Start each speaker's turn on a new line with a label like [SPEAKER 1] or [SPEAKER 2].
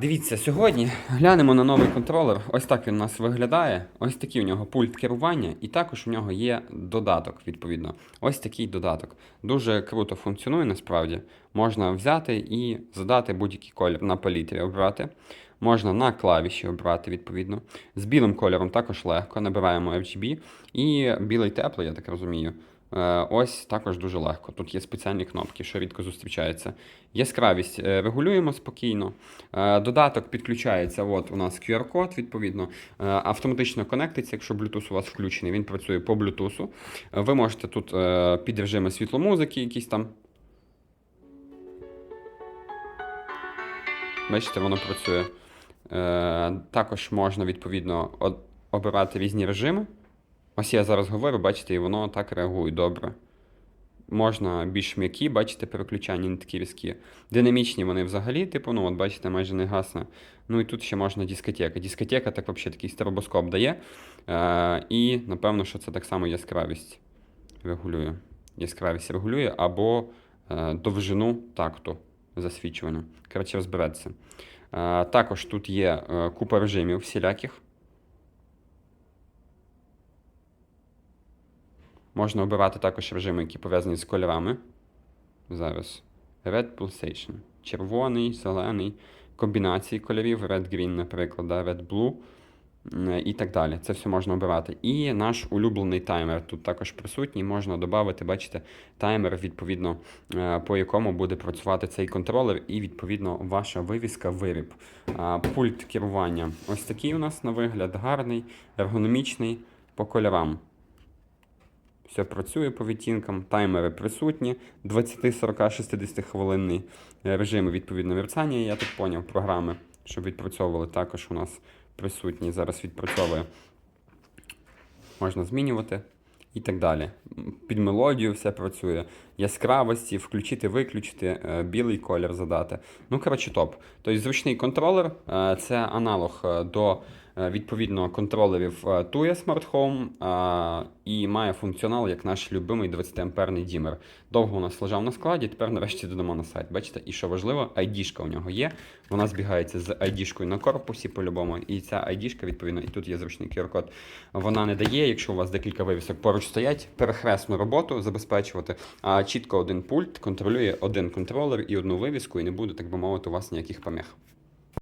[SPEAKER 1] Дивіться, сьогодні глянемо на новий контролер. Ось так він у нас виглядає. Ось такий у нього пульт керування, і також у нього є додаток, відповідно. Ось такий додаток. Дуже круто функціонує насправді. Можна взяти і задати будь-який колір на палітрі обрати. Можна на клавіші обрати, відповідно. З білим кольором також легко. Набираємо RGB. І білий теплий, я так розумію. Е, Ось також дуже легко. Тут є спеціальні кнопки, що рідко зустрічається. Яскравість е, регулюємо спокійно. Е, Додаток підключається. От у нас QR-код, відповідно, автоматично конектиться, якщо Bluetooth у вас включений, він працює по Bluetooth. Ви можете тут під режими світломузики якісь там. Бачите, воно працює. Також можна відповідно обирати різні режими. Ось я зараз говорю, бачите, і воно так реагує добре. Можна більш м'які, бачите, переключання, не такі різкі. Динамічні вони взагалі, типу, ну, от бачите, майже не гасне. Ну і тут ще можна дискотека. Дискотека так взагалі такий стробоскоп дає. Е, і напевно, що це так само яскравість регулює. Яскравість регулює або е, довжину такту засвічування. Коротше, розбереться. Е, також тут є е, купа режимів всіляких. Можна обирати також режими, які пов'язані з кольорами. Зараз. Red Pulsation. Червоний, зелений, комбінації кольорів, Red Green, наприклад, Red Blue і так далі. Це все можна обирати. І наш улюблений таймер тут також присутній. Можна додати, бачите, таймер, відповідно, е, по якому буде працювати цей контролер, і, відповідно, ваша вивіска виріб. Пульт керування. Ось такий у нас на вигляд, гарний, ергономічний по кольорам. Все працює по відтінкам, таймери присутні, 20, 40, 60 хвилинний режими відповідно мерцання, я так поняв, програми, щоб відпрацьовували, також у нас присутні. Зараз відпрацьовує. Можна змінювати і так далі. Під мелодію все працює. Яскравості, включити, виключити, е, білий колір задати. Ну, коротше, топ. Тобто зручний контролер е, це аналог е, до е, відповідно контролерів е, Tuya Smart Home е, і має функціонал як наш любимий 20-амперний дімер. Довго у нас лежав на складі, тепер нарешті додамо на сайт. Бачите, і що важливо, ID-шка у нього є. Вона збігається з ID-шкою на корпусі по-любому. І ця ID-шка, відповідно, і тут є зручний QR-код. Вона не дає, якщо у вас декілька вивісок поруч стоять, перехресну роботу забезпечувати. А чітко один пульт контролює один контролер і одну вивіску, і не буде, так би мовити, у вас ніяких помех.